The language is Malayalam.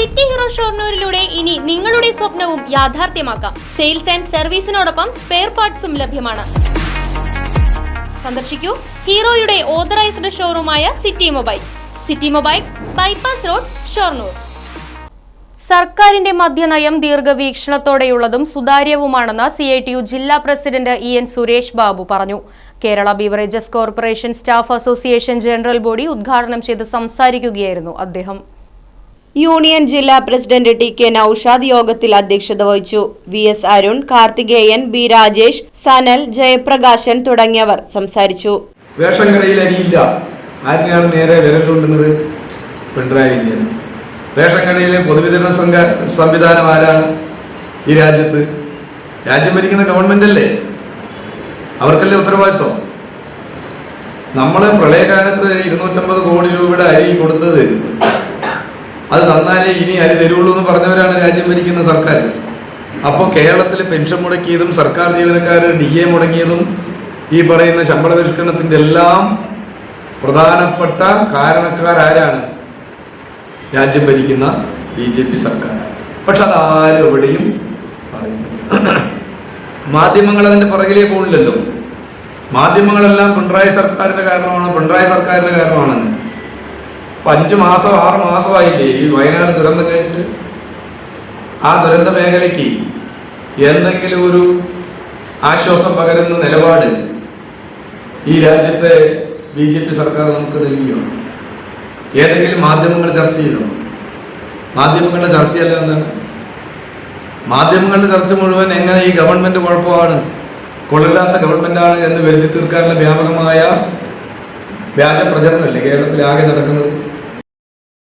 സിറ്റി ഹീറോ ഷോർണൂരിലൂടെ ഇനി നിങ്ങളുടെ സ്വപ്നവും യാഥാർത്ഥ്യമാക്കാം. സെയിൽസ് ആൻഡ് സർവീസിനോടൊപ്പം സ്പെയർ പാർട്സും ലഭ്യമാണ്. സന്ദർശിക്കൂ ഹീറോയുടെ authorised ഷോറൂമായ city mobiles. City mobiles bypass road Shoranur. സർക്കാരിന്റെ മദ്യനയം ദീർഘവീക്ഷണത്തോടെയുള്ളതും സുതാര്യവുമാണെന്ന് സി ഐ ടി യു ജില്ലാ president E N Suresh Babu പറഞ്ഞു. Kerala beverages corporation staff association general body ഉദ്ഘാടനം ചെയ്ത് സംസാരിക്കുകയായിരുന്നു അദ്ദേഹം. യൂണിയൻ ജില്ലാ പ്രസിഡന്റ് ടി കെ നൌഷാദ് യോഗത്തിൽ അധ്യക്ഷത വഹിച്ചു. V S Arun Karthikeyan B Rajesh Sanal Jayaprakashan തുടങ്ങിയവർ സംസാരിച്ചു. വേഷം കടയിൽ അരിയില്ല. ആരിനെയാണ് നേരെ വിരലുകൊണ്ടുന്നത് പിണറായി വിജയൻ. വേഷം കടയിലെ പൊതുവിതരണ സംഘ സംവിധാനം ആരാണ്? ഈ രാജ്യത്ത്. രാജ്യം ഭരിക്കുന്ന ഗവൺമെന്റ് അല്ലേ? അവർക്കല്ലേ ഉത്തരവാദിത്വം? നമ്മൾ പ്രളയകാലത്ത് ഇരുന്നൂറ്റമ്പത് കോടി രൂപയുടെ അരി കൊടുത്തത് അത് തന്നാലേ ഇനി അരി തരുള്ളൂ എന്ന് പറഞ്ഞവരാണ് രാജ്യം ഭരിക്കുന്ന സർക്കാർ. അപ്പോൾ കേരളത്തിൽ പെൻഷൻ മുടക്കിയതും സർക്കാർ ജീവനക്കാർ ഡി എ മുടങ്ങിയതും ഈ പറയുന്ന ശമ്പള പരിഷ്കരണത്തിന്റെ എല്ലാം പ്രധാനപ്പെട്ട കാരണക്കാരാരാണ് രാജ്യം ഭരിക്കുന്ന ബി ജെ പി സർക്കാർ പക്ഷെ അതാരും എവിടെയും പറയുന്നില്ല. മാധ്യമങ്ങൾ അതിന്റെ പുറകിലേ പോകില്ലല്ലോ മാധ്യമങ്ങളെല്ലാം പിണറായി സർക്കാരിന്റെ കാരണമാണ്? പിണറായി സർക്കാരിന്റെ കാരണമാണെന്ന്. ഇപ്പൊ അഞ്ച് മാസം ആറ് മാസമായില്ലേ ഈ വയനാട് ദുരന്തം കഴിഞ്ഞിട്ട്? ആ ദുരന്ത മേഖലയ്ക്ക് എന്തെങ്കിലും ഒരു ആശ്വാസം പകരുന്ന നിലപാട് ഈ രാജ്യത്തെ ബി ജെ പി സർക്കാർ നമുക്ക് നൽകിയോ? ഏതെങ്കിലും മാധ്യമങ്ങൾ ചർച്ച ചെയ്തോ? മാധ്യമങ്ങളുടെ ചർച്ചയല്ല എന്താണ്? മാധ്യമങ്ങളുടെ ചർച്ച മുഴുവൻ എങ്ങനെ ഈ ഗവൺമെന്റ് കുഴപ്പമാണ് കൊള്ളില്ലാത്ത ഗവൺമെന്റാണ് എന്ന് വരുത്തി തീർക്കാനുള്ള വ്യാപകമായ വ്യാജ പ്രചരണമല്ലേ കേരളത്തിൽ ആകെ നടക്കുന്നത്?